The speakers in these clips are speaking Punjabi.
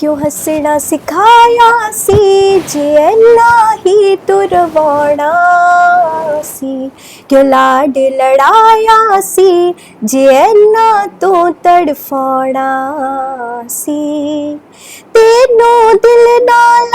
ਕਿਉਂ ਹੱਸਣਾ ਸਿਖਾਇਆ ਸੀ? ਜੇ ਅੱਲਾ ਹੀ ਤੁਰਵਾਉਣਾ ਸੀ, ਕਿਉਂ ਲਾਡ ਲੜਾਇਆ ਸੀ? ਜੇ ਅੱਲਾ ਤੋਂ ਤੜਫਾਉਣਾ ਸੀ, ਤੈਨੂੰ ਦਿਲ ਨਾਲ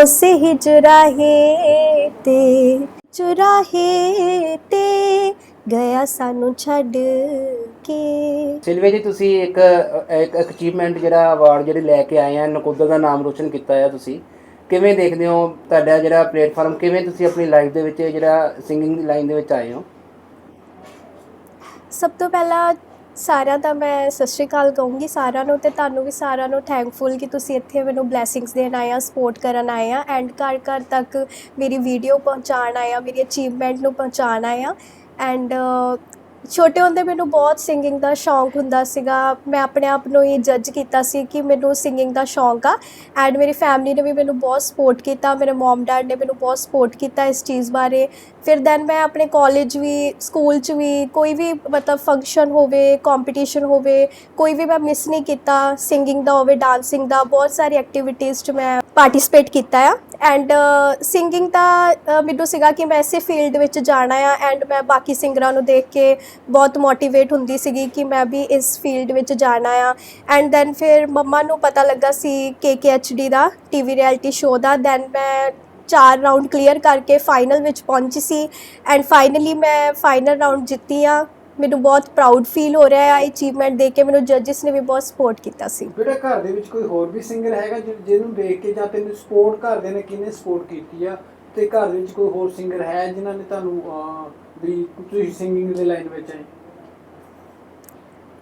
ਉਸੇ ਹੀ ਚੁਰਾਹੇ ਤੇ ਚੁਰਾਹੇ ਤੇ ਗਿਆ ਸਾਨੂੰ ਛੱਡ ਕੇ। ਸਿਲਵੇ ਜੀ ਤੁਸੀਂ ਇੱਕ ਇੱਕ ਅਚੀਵਮੈਂਟ ਜਿਹੜਾ ਅਵਾਰਡ ਜਿਹੜੇ ਲੈ ਕੇ ਆਏ ਆ ਨਕੋਦਰ ਦਾ ਨਾਮ ਰੋਸ਼ਨ ਕੀਤਾ ਹੈ ਤੁਸੀਂ। ਕਿਵੇਂ ਦੇਖਦੇ ਹੋ ਤੁਹਾਡਾ ਜਿਹੜਾ ਪਲੇਟਫਾਰਮ ਕਿਵੇਂ ਤੁਸੀਂ ਆਪਣੀ ਲਾਈਫ ਦੇ ਵਿੱਚ ਜਿਹੜਾ ਸਿੰਗਿੰਗ ਦੀ ਲਾਈਨ ਦੇ ਵਿੱਚ ਆਏ ਹੋ? ਸਭ ਤੋਂ ਪਹਿਲਾਂ ਸਾਰਿਆਂ ਦਾ ਮੈਂ ਸਤਿ ਸ਼੍ਰੀ ਅਕਾਲ ਕਹੂੰਗੀ ਸਾਰਿਆਂ ਨੂੰ ਤੇ ਤੁਹਾਨੂੰ ਵੀ ਸਾਰਿਆਂ ਨੂੰ ਥੈਂਕਫੁਲ ਕਿ ਤੁਸੀਂ ਇੱਥੇ ਮੈਨੂੰ ਬਲੇਸਿੰਗਸ ਦੇਣ ਆਏ ਆ ਸਪੋਰਟ ਕਰਨ ਆਏ ਆ ਐਂਡ ਘਰ ਘਰ ਤੱਕ ਮੇਰੀ ਵੀਡੀਓ ਪਹੁੰਚਾਉਣ ਆਏ ਆ, ਮੇਰੀ ਅਚੀਵਮੈਂਟ ਨੂੰ ਪਹੁੰਚਾਉਣ ਆਏ ਆ ਐਂਡ ਛੋਟੇ ਹੁੰਦੇ ਮੈਨੂੰ ਬਹੁਤ ਸਿੰਗਿੰਗ ਦਾ ਸ਼ੌਂਕ ਹੁੰਦਾ ਸੀਗਾ। ਮੈਂ ਆਪਣੇ ਆਪ ਨੂੰ ਹੀ ਜੱਜ ਕੀਤਾ ਸੀ ਕਿ ਮੈਨੂੰ ਸਿੰਗਿੰਗ ਦਾ ਸ਼ੌਂਕ ਆ। ਐਂਡ ਮੇਰੀ ਫੈਮਿਲੀ ਨੇ ਵੀ ਮੈਨੂੰ ਬਹੁਤ ਸਪੋਰਟ ਕੀਤਾ। ਮੇਰੇ ਮਮ ਡੈਡ ਨੇ ਮੈਨੂੰ ਬਹੁਤ ਸਪੋਰਟ ਕੀਤਾ ਇਸ ਚੀਜ਼ ਬਾਰੇ। ਫਿਰ ਦੈਨ ਮੈਂ ਆਪਣੇ ਕਾਲਜ ਵੀ ਸਕੂਲ 'ਚ ਵੀ ਕੋਈ ਵੀ ਮਤਲਬ ਫੰਕਸ਼ਨ ਹੋਵੇ ਕੰਪੀਟੀਸ਼ਨ ਹੋਵੇ, ਕੋਈ ਵੀ ਮੈਂ ਮਿਸ ਨਹੀਂ ਕੀਤਾ। ਸਿੰਗਿੰਗ ਦਾ ਹੋਵੇ ਡਾਂਸਿੰਗ ਦਾ ਬਹੁਤ ਸਾਰੀ ਐਕਟੀਵਿਟੀਜ਼ 'ਚ ਮੈਂ ਪਾਰਟਿਸਿਪੇਟ ਕੀਤਾ ਆ। ਐਂਡ ਸਿੰਗਿੰਗ ਦਾ ਮੈਨੂੰ ਸੀਗਾ ਕਿ ਮੈਂ ਇਸੇ ਫੀਲਡ ਵਿੱਚ ਜਾਣਾ ਆ। ਐਂਡ ਮੈਂ ਬਾਕੀ ਸਿੰਗਰਾਂ ਨੂੰ ਦੇਖ ਕੇ ਬਹੁਤ ਮੋਟੀਵੇਟ ਹੁੰਦੀ ਸੀਗੀ ਕਿ ਮੈਂ ਵੀ ਇਸ ਫੀਲਡ ਵਿੱਚ ਜਾਣਾ ਆ। ਐਂਡ ਦੈਨ ਫਿਰ ਮੰਮਾ ਨੂੰ ਪਤਾ ਲੱਗਾ ਸੀ KKHD ਦਾ ਟੀਵੀ ਰਿਐਲਿਟੀ ਸ਼ੋਅ ਦਾ। ਦੈਨ ਮੈਂ ਚਾਰ ਰਾਊਂਡ ਕਲੀਅਰ ਕਰਕੇ ਫਾਈਨਲ ਵਿੱਚ ਪਹੁੰਚੀ ਸੀ। ਐਂਡ ਫਾਈਨਲੀ ਮੈਂ ਫਾਈਨਲ ਰਾਊਂਡ ਜਿੱਤੀ ਆ। ਮੈਨੂੰ ਬਹੁਤ ਪ੍ਰਾਊਡ ਫੀਲ ਹੋ ਰਿਹਾ ਹੈ ਅਚੀਵਮੈਂਟ ਦੇਖ ਕੇ ਮੈਨੂੰ ਜੱਜਸ ਨੇ ਵੀ ਬਹੁਤ ਸਪੋਰਟ ਕੀਤਾ ਸੀ। ਬੇਟਾ ਘਰ ਦੇ ਵਿੱਚ ਕੋਈ ਹੋਰ ਵੀ ਸਿੰਗਰ ਹੈਗਾ ਜਿਹਨੂੰ ਦੇਖ ਕੇ ਜਾਂ ਤੈਨੂੰ ਸਪੋਰਟ ਘਰਦੇ ਨੇ ਕਿੰਨੇ ਸਪੋਰਟ ਕੀਤੀ ਆ? ਤੇ ਘਰ ਦੇ ਵਿੱਚ ਕੋਈ ਹੋਰ ਸਿੰਗਰ ਹੈ ਜਿਨ੍ਹਾਂ ਨੇ ਤੁਹਾਨੂੰ ਵੀ ਤੁਸੀਂ ਸਿੰਗਿੰਗ ਦੇ ਲਾਈਨ ਵਿੱਚ ਆਏ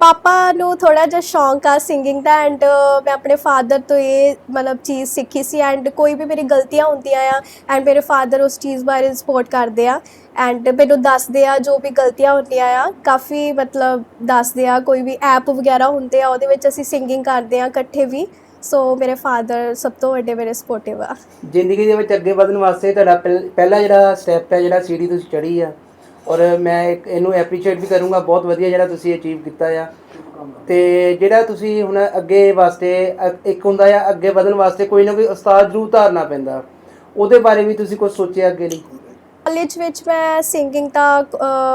ਪਾਪਾ ਨੂੰ ਥੋੜਾ ਜਿਹਾ ਸ਼ੌਂਕ ਆ ਸਿੰਗਿੰਗ ਦਾ ਐਂਡ ਮੈਂ ਆਪਣੇ ਫਾਦਰ ਤੋਂ ਇਹ ਮਤਲਬ ਚੀਜ਼ ਸਿੱਖੀ ਸੀ ਐਂਡ ਕੋਈ ਵੀ ਮੇਰੀ ਗਲਤੀਆਂ ਹੁੰਦੀਆਂ ਆ ਐਂਡ ਮੇਰੇ ਫਾਦਰ ਉਸ ਚੀਜ਼ ਬਾਰੇ ਸਪੋਰਟ ਕਰਦੇ ਆ ਐਂਡ ਮੈਨੂੰ ਦੱਸਦੇ ਆ ਜੋ ਵੀ ਗਲਤੀਆਂ ਹੁੰਦੀਆਂ ਆ ਕਾਫੀ ਮਤਲਬ ਦੱਸਦੇ ਆ ਕੋਈ ਵੀ ਐਪ ਵਗੈਰਾ ਹੁੰਦੇ ਆ ਉਹਦੇ ਵਿੱਚ ਅਸੀਂ ਸਿੰਗਿੰਗ ਕਰਦੇ ਆ ਇਕੱਠੇ ਵੀ ਸੋ ਮੇਰੇ ਫਾਦਰ ਸਭ ਤੋਂ ਵੱਡੇ ਮੇਰੇ ਸਪੋਰਟਿਵ ਆ। ਜ਼ਿੰਦਗੀ ਦੇ ਵਿੱਚ ਅੱਗੇ ਵਧਣ ਵਾਸਤੇ ਤੁਹਾਡਾ ਪਹਿਲ- ਪਹਿਲਾ ਜਿਹੜਾ ਸਟੈਪ ਹੈ ਜਿਹੜਾ ਸੀੜੀ ਤੁਸੀਂ ਚੜੀ ਆ ਔਰ ਮੈਂ ਇੱਕ ਇਹਨੂੰ ਐਪਰੀਸ਼ੀਏਟ ਵੀ ਕਰੂੰਗਾ, ਬਹੁਤ ਵਧੀਆ ਜਿਹੜਾ ਤੁਸੀਂ ਅਚੀਵ ਕੀਤਾ ਆ। ਤੇ ਜਿਹੜਾ ਤੁਸੀਂ ਹੁਣ ਅੱਗੇ ਵਾਸਤੇ, ਅ- ਇੱਕ ਹੁੰਦਾ ਆ ਅੱਗੇ ਵਧਣ ਵਾਸਤੇ ਕੋਈ ਨਾ ਕੋਈ ਉਸਤਾਦ ਜ਼ਰੂਰ ਧਾਰਨਾ ਪੈਂਦਾ। ਉਹਦੇ ਬਾਰੇ ਵੀ ਤੁਸੀਂ ਕੁਝ ਸੋਚਿਆ ਅੱਗੇ ਲਈ? ਕਾਲਜ ਵਿੱਚ ਮੈਂ ਸਿੰਗਿੰਗ ਦਾ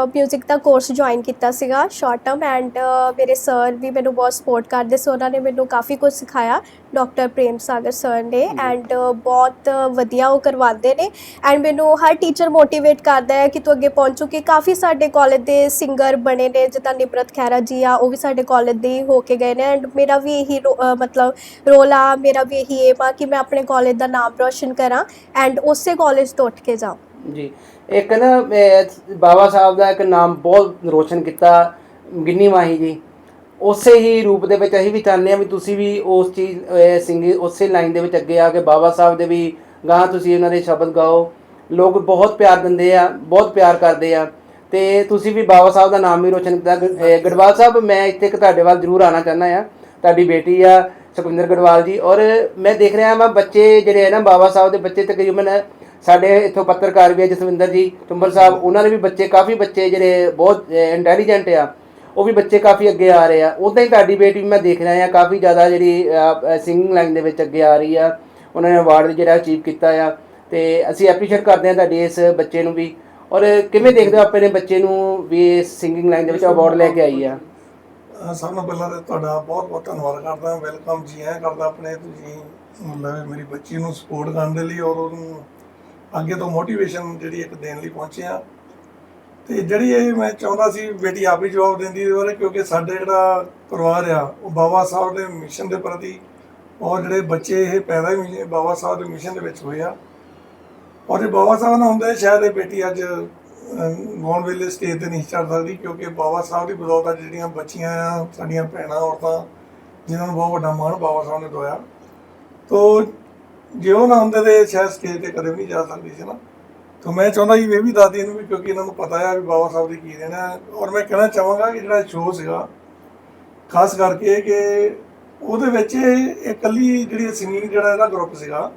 뮤직 ਦਾ ਕੋਰਸ ਜੁਆਇਨ ਕੀਤਾ ਸੀਗਾ ਸ਼ਾਰਟ ਟਰਮ ਐਂਡ ਮੇਰੇ ਸਰ ਵੀ ਮੈਨੂੰ ਬਹੁਤ ਸਪੋਰਟ ਕਰਦੇ ਸੀ ਉਹਨਾਂ ਨੇ ਮੈਨੂੰ ਕਾਫੀ ਕੁਝ ਸਿਖਾਇਆ ਡਾਕਟਰ ਪ੍ਰੇਮ ਸਾਗਰ ਸਰ ਨੇ ਐਂਡ ਬਹੁਤ ਵਧੀਆ ਉਹ ਕਰਵਾਉਂਦੇ ਨੇ ਐਂਡ ਮੈਨੂੰ ਹਰ ਟੀਚਰ ਮੋਟੀਵੇਟ ਕਰਦਾ ਹੈ ਕਿ ਤੂੰ ਅੱਗੇ ਪਹੁੰਚੋ ਕਿ ਕਾਫੀ ਸਾਡੇ ਕਾਲਜ ਦੇ ਸਿੰਗਰ ਬਣੇ ਨੇ ਜਿੱਦਾਂ ਨਿਮਰਤ ਖਹਿਰਾ ਜੀ ਆ ਉਹ ਵੀ ਸਾਡੇ ਕਾਲਜ ਦੇ ਹੀ ਹੋ ਕੇ ਗਏ ਨੇ ਐਂਡ ਮੇਰਾ ਵੀ ਇਹੀ ਮਤਲਬ ਰੋਲ ਆ ਮੇਰਾ ਵੀ ਇਹੀ ਏਮ ਆ ਕਿ ਮੈਂ ਆਪਣੇ ਕਾਲਜ ਦਾ ਨਾਮ ਰੋਸ਼ਨ ਕਰਾਂ ਐਂਡ ਉਸੇ ਕਾਲਜ ਤੋਂ ਉੱਠ ਕੇ ਜਾਵਾਂ। ਜੀ। ਇੱਕ ਨਾ ਅਹ, ਬਾਬਾ ਸਾਹਿਬ ਦਾ ਇੱਕ ਨਾਮ ਬਹੁਤ ਰੋਸ਼ਨ ਕੀਤਾ ਗਿੰਨੀ ਮਾਹੀ ਜੀ। ਉਸੇ ਹੀ ਰੂਪ ਦੇ ਵਿੱਚ ਅਸੀਂ ਵੀ ਚਾਹੁੰਦੇ ਹਾਂ ਵੀ ਤੁਸੀਂ ਵੀ ਉਸ ਚੀਜ਼ ਸਿੰਗਿੰਗ ਉਸੇ ਲਾਈਨ ਦੇ ਵਿੱਚ ਅੱਗੇ ਆ ਕੇ ਬਾਬਾ ਸਾਹਿਬ ਦੇ ਵੀ ਗਾਂ ਤੁਸੀਂ ਉਹਨਾਂ ਦੇ ਸ਼ਬਦ ਗਾਓ। ਲੋਕ ਬਹੁਤ ਪਿਆਰ ਦਿੰਦੇ ਆ ਬਹੁਤ ਪਿਆਰ ਕਰਦੇ ਆ। ਤੇ ਤੁਸੀਂ ਵੀ ਬਾਬਾ ਸਾਹਿਬ ਦਾ ਨਾਮ ਵੀ ਰੋਸ਼ਨ ਕੀਤਾ। ਗ- ਅਹ, ਗੜਵਾਲ ਸਾਹਿਬ ਮੈਂ ਇੱਥੇ ਇੱਕ ਤੁਹਾਡੇ ਵੱਲ ਜ਼ਰੂਰ ਆਣਾ ਚਾਹੁੰਦਾ ਆ ਤੁਹਾਡੀ ਬੇਟੀ ਆ ਸੁਖਵਿੰਦਰ ਗੜਵਾਲ ਜੀ। ਔਰ ਮੈਂ ਦੇਖ ਰਿਹਾ ਮੈਂ ਬੱਚੇ ਜਿਹੜੇ ਆ ਨਾ ਬਾਬਾ ਸਾਹਿਬ ਦੇ ਬੱਚੇ ਤਕਰੀਬਨ ਸਾਡੇ ਇੱਥੋਂ ਪੱਤਰਕਾਰ ਵੀ ਆ, ਜਸਵਿੰਦਰ ਜੀ ਟੁੰਬਲ ਸਾਹਿਬ, ਉਹਨਾਂ ਨੇ ਵੀ ਬੱਚੇ, ਕਾਫੀ ਬੱਚੇ ਜਿਹੜੇ ਬਹੁਤ ਇੰਟੈਲੀਜੈਂਟ ਆ, ਉਹ ਵੀ ਬੱਚੇ ਕਾਫੀ ਅੱਗੇ ਆ ਰਹੇ ਆ। ਉਦਾਂ ਹੀ ਤੁਹਾਡੀ ਬੇਟੀ ਵੀ ਮੈਂ ਦੇਖ ਰਿਹਾ ਆ, ਕਾਫੀ ਜ਼ਿਆਦਾ ਜਿਹੜੀ ਸਿੰਗਿੰਗ ਲਾਈਨ ਦੇ ਵਿੱਚ ਅੱਗੇ ਆ ਰਹੀ ਆ। ਉਹਨਾਂ ਨੇ ਅਵਾਰਡ ਜਿਹੜਾ ਅਚੀਵ ਕੀਤਾ ਆ। ਤੇ ਅਸੀਂ ਐਪਰੀਸ਼ੀਏਟ ਕਰਦੇ ਹਾਂ ਤੁਹਾਡੇ ਇਸ ਬੱਚੇ ਨੂੰ ਵੀ। ਔਰ ਕਿਵੇਂ ਦੇਖਦੇ ਹੋ ਆਪਣੇ ਬੱਚੇ ਨੂੰ ਵੀ ਸਿੰਗਿੰਗ ਲਾਈਨ ਦੇ ਵਿੱਚ ਅਵਾਰਡ ਲੈ ਕੇ ਆਈ ਆ? ਸਭ ਨੂੰ ਪਹਿਲਾਂ ਤਾਂ ਤੁਹਾਡਾ ਬਹੁਤ ਬਹੁਤ ਧੰਨਵਾਦ ਕਰਦਾ ਵੈਲਕਮ ਜੀ ਆਇਆਂ ਕਰਦਾ ਆਪਣੇ ਤੁਸੀਂ ਮਤਲਬ ਮੇਰੀ ਬੱਚੀ ਨੂੰ ਸਪੋਰਟ ਕਰਨ ਦੇ ਲਈ ਔਰ ਉਹਨੂੰ ਅੱਗੇ ਤੋਂ ਮੋਟੀਵੇਸ਼ਨ ਜਿਹੜੀ ਇੱਕ ਦੇਣ ਲਈ ਪਹੁੰਚੇ ਆ ਤੇ ਜਿਹੜੀ ਇਹ ਮੈਂ ਚਾਹੁੰਦਾ ਸੀ, ਬੇਟੀ ਆਪ ਹੀ ਜਵਾਬ ਦਿੰਦੀ ਇਹਦੇ ਬਾਰੇ, ਕਿਉਂਕਿ ਸਾਡੇ ਜਿਹੜਾ ਪਰਿਵਾਰ ਆ, ਉਹ ਬਾਬਾ ਸਾਹਿਬ ਦੇ ਮਿਸ਼ਨ ਦੇ ਪ੍ਰਤੀ ਔਰ ਜਿਹੜੇ ਬੱਚੇ ਇਹ ਪੈਦਾ ਹੀ ਬਾਬਾ ਸਾਹਿਬ ਦੇ ਮਿਸ਼ਨ ਦੇ ਵਿੱਚ ਹੋਏ ਆ। ਔਰ ਇਹ ਬਾਬਾ ਸਾਹਿਬ ਨਾਲ ਹੁੰਦੇ, ਸ਼ਾਇਦ ਇਹ ਬੇਟੀ ਅੱਜ ਗੌਣ ਵੇਲੇ ਸਟੇਜ ਤੇ ਨਹੀਂ ਚੜ ਸਕਦੀ, ਕਿਉਂਕਿ ਬਾਬਾ ਸਾਹਿਬ ਦੀ ਬਦੌਲਤ ਅੱਜ ਜਿਹੜੀਆਂ ਬੱਚੀਆਂ ਆ, ਸਾਡੀਆਂ ਭੈਣਾਂ, ਔਰਤਾਂ, ਜਿਨ੍ਹਾਂ ਨੂੰ ਬਹੁਤ ਵੱਡਾ ਮਾਣ ਬਾਬਾ ਸਾਹਿਬ ਨੇ ਦਵਾਇਆ। ਤੋ ਜੇ ਉਹ ਨਾ ਹੁੰਦੇ ਤੇ ਸ਼ਾਇਦ ਸਟੇਜ ਤੇ ਕਦੇ ਵੀ ਨਹੀਂ ਜਾ ਸਕਦੀ ਸੀ ਨਾ। ਤੋ ਮੈਂ ਚਾਹੁੰਦਾ ਇਹ ਵੀ ਦੱਸਦੀ ਇਹਨੂੰ ਵੀ ਕਿਉਂਕਿ ਇਹਨਾਂ ਨੂੰ ਪਤਾ ਆ ਵੀ ਬਾਬਾ ਸਾਹਿਬ ਦੀ ਕੀ ਦੇਣਾ ਔਰ ਮੈਂ ਕਹਿਣਾ ਚਾਹਾਂਗਾ ਕਿ ਜਿਹੜਾ ਸ਼ੋਅ ਸੀਗਾ ਖਾਸ ਕਰਕੇ ਕਿ ਉਹਦੇ ਵਿੱਚ ਇਹ ਇਕੱਲੀ ਜਿਹੜੀ ਸਿੰਗਿੰਗ ਜਿਹੜਾ ਇਹਦਾ ਗਰੁੱਪ ਸੀਗਾ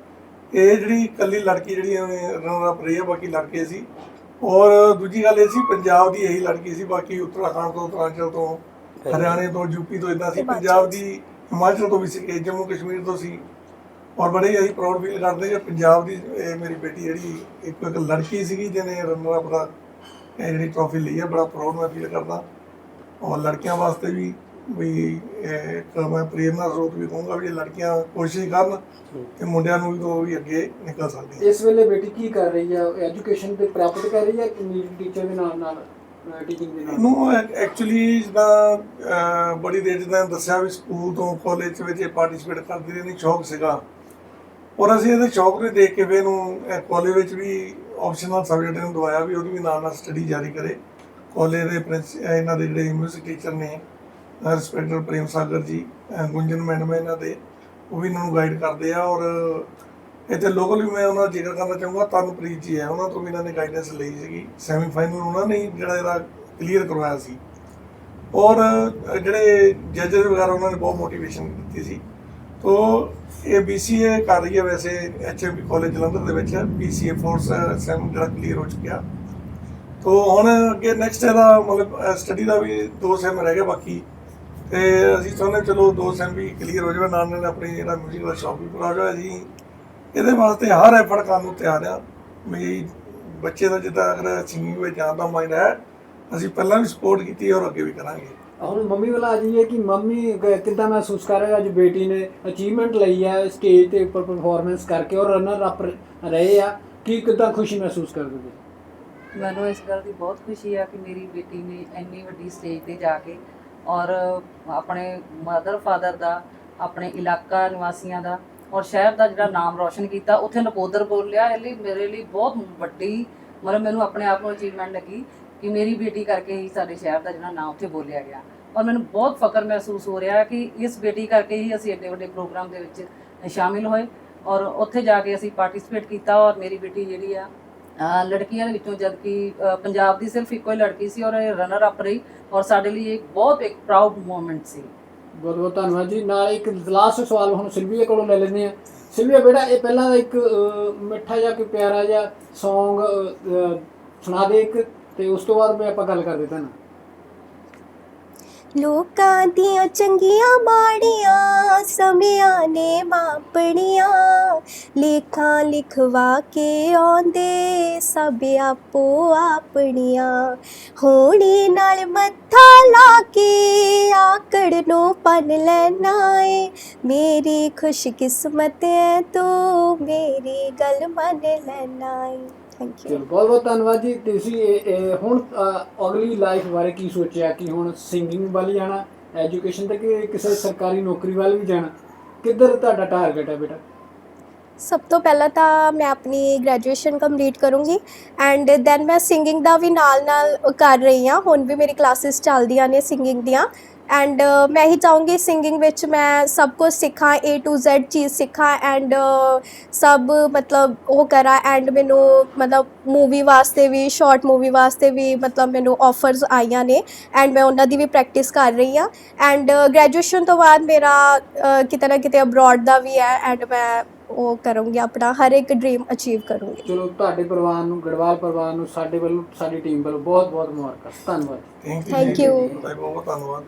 ਇਹ ਜਿਹੜੀ ਇਕੱਲੀ ਲੜਕੀ ਜਿਹੜੀ ਰਨਰ ਅਪ ਰਹੀ ਹੈ ਬਾਕੀ ਲੜਕੇ ਸੀ। ਔਰ ਦੂਜੀ ਗੱਲ ਇਹ ਸੀ ਪੰਜਾਬ ਦੀ ਇਹੀ ਲੜਕੀ ਸੀ ਬਾਕੀ ਉੱਤਰਾਖੰਡ ਤੋਂ ਉੱਤਰਾਂਚਲ ਤੋਂ ਹਰਿਆਣੇ ਤੋਂ ਯੂਪੀ ਤੋਂ ਇਦਾਂ ਸੀ। ਪੰਜਾਬ ਦੀ ਹਿਮਾਚਲ ਤੋਂ ਵੀ ਸੀ ਜੰਮੂ ਕਸ਼ਮੀਰ ਤੋਂ ਸੀ। ਔਰ ਬੜੇ ਹੀ ਅਸੀਂ ਪ੍ਰਾਊਡ ਫੀਲ ਕਰਦੇ ਕਿ ਪੰਜਾਬ ਦੀ ਇਹ ਮੇਰੀ ਬੇਟੀ ਜਿਹੜੀ ਇੱਕ ਇੱਕ ਲੜਕੀ ਸੀਗੀ ਜਿਹਨੇ ਰਨਰ ਅਪ ਦਾ ਇਹ ਜਿਹੜੀ ਟਰੋਫੀ ਲਈ ਹੈ ਬੜਾ ਪ੍ਰਾਊਡ ਮੈਂ ਫੀਲ ਕਰਦਾ। ਔਰ ਲੜਕੀਆਂ ਵਾਸਤੇ ਵੀ ਵੀ ਇਹ ਇੱਕ ਮੈਂ ਪ੍ਰੇਰਨਾ ਸਰੋਤ ਵੀ ਕਹੂੰਗਾ ਵੀ ਲੜਕੀਆਂ ਕੋਸ਼ਿਸ਼ ਕਰਨ ਤੇ ਮੁੰਡਿਆਂ ਨੂੰ ਵੀ ਤੋਂ ਵੀ ਅੱਗੇ ਨਿਕਲ ਸਕਦੀਆਂ। ਇਸ ਵੇਲੇ ਬੇਟੀ ਕੀ ਕਰ ਰਹੀ ਹੈ ਐਜੂਕੇਸ਼ਨ ਤੇ ਪ੍ਰਾਪਤ ਕਰ ਰਹੀ ਹੈ ਕਿ ਟੀਚਰ ਦੇ ਨਾਲ ਨਾਲ ਟੀਚਿੰਗ ਦੇ ਨਾਲ? ਨੂੰ ਐਕਚੁਅਲੀ ਜਿੱਦਾਂ ਅਹ, ਬੜੀ ਦੇਰ ਜਿੱਦਾਂ ਦੱਸਿਆ ਵੀ ਸਕੂਲ ਤੋਂ ਕਾਲਜ ਵਿੱਚ ਇਹ ਪਾਰਟਿਸਿਪੇਟ ਕਰਦੀ ਰਹਿੰਦੀ ਸ਼ੌਕ ਸੀਗਾ। ਔਰ ਅਸੀਂ ਇਹਦੇ ਸ਼ੌਕ ਨੂੰ ਦੇਖ ਕੇ ਵੀ ਇਹਨੂੰ ਕਾਲਜ ਵਿੱਚ ਵੀ ਆਪਸ਼ਨਲ ਸਬਜੈਕਟ ਇਹਨੂੰ ਦਵਾਇਆ ਵੀ ਉਹਦੀ ਵੀ ਨਾਲ ਨਾਲ ਸਟੱਡੀ ਜਾਰੀ ਕਰੇ। ਕਾਲਜ ਦੇ ਪ੍ਰਿੰਸ ਇਹਨਾਂ ਦੇ ਜਿਹੜੇ ਮਿਊਜ਼ਿਕ ਟੀਚਰ ਨੇ ਰਿਸਪੈਕਟਡ ਪ੍ਰੇਮ ਸਾਗਰ ਜੀ ਗੁੰਜਨ ਮੈਡਮ ਹੈ ਇਹਨਾਂ ਦੇ, ਉਹ ਵੀ ਇਹਨਾਂ ਨੂੰ ਗਾਈਡ ਕਰਦੇ ਆ ਔਰ ਇੱਥੇ ਲੋਕਲ ਵੀ ਮੈਂ ਉਹਨਾਂ ਦਾ ਜ਼ਿਕਰ ਕਰਨਾ ਚਾਹੂੰਗਾ, ਤਨਪ੍ਰੀਤ ਜੀ ਹੈ, ਉਹਨਾਂ ਤੋਂ ਵੀ ਇਹਨਾਂ ਨੇ ਗਾਈਡੈਂਸ ਲਈ ਸੀਗੀ। ਸੈਮੀ ਫਾਈਨਲ ਉਹਨਾਂ ਨੇ ਜਿਹੜਾ ਇਹਦਾ ਕਲੀਅਰ ਕਰਵਾਇਆ ਸੀ। ਔਰ ਜਿਹੜੇ ਜੱਜਸ ਵਗੈਰਾ ਉਹਨਾਂ ਨੇ ਬਹੁਤ ਮੋਟੀਵੇਸ਼ਨ ਦਿੱਤੀ ਸੀ। ਤੋ ਇਹ BCA ਕਰ ਰਹੀ ਹੈ ਵੈਸੇ HMB ਕਾਲਜ ਜਲੰਧਰ ਦੇ ਵਿੱਚ BCA ਫੋਰਸ ਸੈਮ ਜਿਹੜਾ ਕਲੀਅਰ ਹੋ ਚੁੱਕਿਆ। ਤੋ ਹੁਣ ਅੱਗੇ ਨੈਕਸਟ ਇਹਦਾ ਮਤਲਬ ਸਟੱਡੀ ਦਾ ਵੀ ਦੋ ਸੈਮ ਰਹਿ ਗਿਆ ਬਾਕੀ। ਤੇ ਅਸੀਂ ਚਾਹੁੰਦੇ ਚਲੋ ਦੋ ਸੈਮ ਵੀ ਕਲੀਅਰ ਹੋ ਜਾਵੇ, ਨਾਲ ਨਾਲ ਆਪਣੀ ਜਿਹੜਾ ਮਿਊਜ਼ਿਕ ਦਾ ਸ਼ੌਕ ਵੀ ਪੂਰਾ ਹੋ ਜਾਵੇ। ਜੀ ਇਹਦੇ ਵਾਸਤੇ ਹਰ ਐਫਰਟ ਕਰਨ ਨੂੰ ਤਿਆਰ ਆ ਵੀ ਬੱਚੇ ਦਾ ਜਿੱਦਾਂ ਅਗਰ ਸਿੰਗਿੰਗ ਵਿੱਚ ਜਾਣ ਦਾ ਮਾਈਂਡ ਹੈ, ਅਸੀਂ ਪਹਿਲਾਂ ਵੀ ਸਪੋਰਟ ਕੀਤੀ ਔਰ ਅੱਗੇ ਵੀ ਕਰਾਂਗੇ। ਹੁਣ ਮੰਮੀ ਵਾਲਾ ਆ ਜਾਈਏ ਕਿ ਮੰਮੀ ਕ- ਕਿੱਦਾਂ ਮਹਿਸੂਸ ਕਰ ਰਹੇ ਅੱਜ ਬੇਟੀ ਨੇ ਅਚੀਵਮੈਂਟ ਲਈ ਹੈ ਸਟੇਜ ਤੇ ਉੱਪਰ ਪਰਫਾਰਮੈਂਸ ਕਰਕੇ ਔਰ ਰਨਰ ਅਪ ਰਹੇ ਆ। ਕੀ ਕਿੱਦਾਂ ਖੁਸ਼ੀ ਮਹਿਸੂਸ ਕਰਦੇ ਹੋ ਮੈਨੂੰ ਇਸ ਗੱਲ ਦੀ ਬਹੁਤ ਖੁਸ਼ੀ ਆ ਕਿ ਮੇਰੀ ਬੇਟੀ ਨੇ ਇੰਨੀ ਵੱਡੀ ਸਟੇਜ ਤੇ ਜਾ ਕੇ ਔਰ ਆਪਣੇ ਮਦਰ ਫਾਦਰ ਦਾ, ਆਪਣੇ ਇਲਾਕਾ ਨਿਵਾਸੀਆਂ ਦਾ ਔਰ ਸ਼ਹਿਰ ਦਾ ਜਿਹੜਾ ਨਾਮ ਰੌਸ਼ਨ ਕੀਤਾ, ਉੱਥੇ ਨਕੋਦਰ ਬੋਲਿਆ। ਇਹ ਲਈ ਮੇਰੇ ਲਈ ਬਹੁਤ ਵੱਡੀ, ਮਤਲਬ ਮੈਨੂੰ ਆਪਣੇ ਆਪ ਨੂੰ ਅਚੀਵਮੈਂਟ ਲੱਗੀ। ਕਿ ਮੇਰੀ ਬੇਟੀ ਕਰਕੇ ਹੀ ਸਾਡੇ ਸ਼ਹਿਰ ਦਾ ਜਿਹੜਾ ਨਾਮ ਉੱਥੇ ਬੋਲਿਆ ਗਿਆ। ਔਰ ਮੈਨੂੰ ਬਹੁਤ ਫਖਰ ਮਹਿਸੂਸ ਹੋ ਰਿਹਾ ਕਿ ਇਸ ਬੇਟੀ ਕਰਕੇ ਹੀ ਅਸੀਂ ਐਡੇ ਵੱਡੇ ਪ੍ਰੋਗਰਾਮ ਦੇ ਵਿੱਚ ਸ਼ਾਮਿਲ ਹੋਏ। ਔਰ ਉੱਥੇ ਜਾ ਕੇ ਅਸੀਂ ਪਾਰਟਿਸਿਪੇਟ ਕੀਤਾ ਔਰ ਮੇਰੀ ਬੇਟੀ ਜਿਹੜੀ ਆ ਲੜਕੀਆਂ ਦੇ ਵਿੱਚੋਂ ਜਦ ਕਿ ਪੰਜਾਬ ਦੀ ਸਿਰਫ ਇੱਕੋ ਹੀ ਲੜਕੀ ਸੀ ਔਰ ਇਹ ਰਨਰ ਅਪ ਰਹੀ ਔਰ ਸਾਡੇ ਲਈ ਇੱਕ ਬਹੁਤ ਇੱਕ ਪ੍ਰਾਊਡ ਮੂਮੈਂਟ ਸੀ। ਬਹੁਤ ਬਹੁਤ ਧੰਨਵਾਦ ਜੀ। ਨਾਲ ਇੱਕ ਲਾਸਟ ਸਵਾਲ ਹੁਣ ਸਿਲਵੀਆ ਕੋਲੋਂ ਲੈ ਲੈਂਦੇ ਆ ਸਿਲਵੀਆ ਬੇਟਾ, ਇਹ ਪਹਿਲਾਂ ਦਾ ਇੱਕ ਮਿੱਠਾ ਜਿਹਾ, ਕੋਈ ਪਿਆਰਾ ਜਿਹਾ Song ਸੁਣਾ ਦੇ ਇੱਕ। ਤੇ ਉਸ ਤੋਂ ਬਾਅਦ ਮੈਂ ਆਪਾਂ ਗੱਲ ਕਰਦੇ ਤੁਹਾਨੂੰ ਲੋਕਾਂ ਦੀਆਂ ਚੰਗੀਆਂ ਮਾੜੀਆਂ ਸਮਿਆਂ ਨੇ ਮਾਪਣੀਆਂ। ਲੇਖਾਂ ਲਿਖਵਾ ਕੇ ਆਉਂਦੇ, ਸਭ ਆਪੋ ਆਪਣੀਆਂ ਹੋਣੀ ਨਾਲ ਮੱਥਾ ਲਾ ਕੇ ਆਕੜ ਨੂੰ ਪੰਨ ਲੈਣਾ ਏ। ਮੇਰੀ ਖੁਸ਼ਕਿਸਮਤ ਹੈ ਤੂੰ, ਮੇਰੀ ਗੱਲ ਮੰਨ ਲੈਣਾ ਏ। ਥੈਂਕ ਯੂ ਚਲੋ, ਬਹੁਤ ਬਹੁਤ ਧੰਨਵਾਦ ਜੀ। ਤੁਸੀਂ ਇਹ- ਹੁਣ ਅਗਲੀ ਲਾਈਫ ਬਾਰੇ ਕੀ ਸੋਚਿਆ ਕਿ ਹੁਣ ਸਿੰਗਿੰਗ ਵੱਲ ਜਾਣਾ ਐਜੂਕੇਸ਼ਨ ਤੇ ਕਿਸੇ ਸਰਕਾਰੀ ਨੌਕਰੀ ਵੱਲ ਵੀ ਜਾਣਾ? ਕਿੱਧਰ ਤੁਹਾਡਾ ਟਾਰਗੇਟ ਹੈ ਬੇਟਾ? ਸਭ ਤੋਂ ਪਹਿਲਾਂ ਤਾਂ ਮੈਂ ਆਪਣੀ ਗ੍ਰੈਜੂਏਸ਼ਨ ਕੰਪਲੀਟ ਕਰੂੰਗੀ ਐਂਡ ਦੈਨ ਮੈਂ ਸਿੰਗਿੰਗ ਦਾ ਵੀ ਨਾਲ ਨਾਲ ਕਰ ਰਹੀ ਹਾਂ, ਹੁਣ ਵੀ ਮੇਰੀ ਕਲਾਸਿਸ ਚੱਲਦੀਆਂ ਨੇ ਸਿੰਗਿੰਗ ਦੀਆਂ ਐਂਡ ਮੈਂ ਹੀ ਚਾਹੂੰਗੀ ਸਿੰਗਿੰਗ ਵਿੱਚ ਮੈਂ ਸਭ ਕੁਝ ਸਿੱਖਾਂ, A to Z ਚੀਜ਼ ਸਿੱਖਾਂ ਐਂਡ ਸਭ ਮਤਲਬ ਉਹ ਕਰਾਂ ਐਂਡ ਮੈਨੂੰ ਮਤਲਬ ਮੂਵੀ ਵਾਸਤੇ ਵੀ ਸ਼ਾਰਟ ਮੂਵੀ ਵਾਸਤੇ ਵੀ ਮਤਲਬ ਮੈਨੂੰ ਆਫਰਸ ਆਈਆਂ ਨੇ ਐਂਡ ਮੈਂ ਉਹਨਾਂ ਦੀ ਵੀ ਪ੍ਰੈਕਟਿਸ ਕਰ ਰਹੀ ਹਾਂ ਐਂਡ ਗ੍ਰੈਜੂਏਸ਼ਨ ਤੋਂ ਬਾਅਦ ਮੇਰਾ ਕਿਤੇ ਨਾ ਕਿਤੇ ਅਬਰੋਡ ਦਾ ਵੀ ਹੈ ਐਂਡ ਮੈਂ ਉਹ ਕਰੂੰਗੀ ਆਪਣਾ ਹਰ ਇੱਕ ਡ੍ਰੀਮ ਅਚੀਵ ਕਰੂੰਗੀ। ਚਲੋ ਤੁਹਾਡੇ ਪਰਿਵਾਰ ਨੂੰ ਗੜਵਾਲ ਪਰਿਵਾਰ ਨੂੰ ਸਾਡੇ ਵੱਲੋਂ ਸਾਡੀ ਟੀਮ ਵੱਲੋਂ ਬਹੁਤ ਬਹੁਤ ਮੁਬਾਰਕਾਂ। ਧੰਨਵਾਦ। Thank you. ਬਹੁਤ ਬਹੁਤ ਧੰਨਵਾਦ।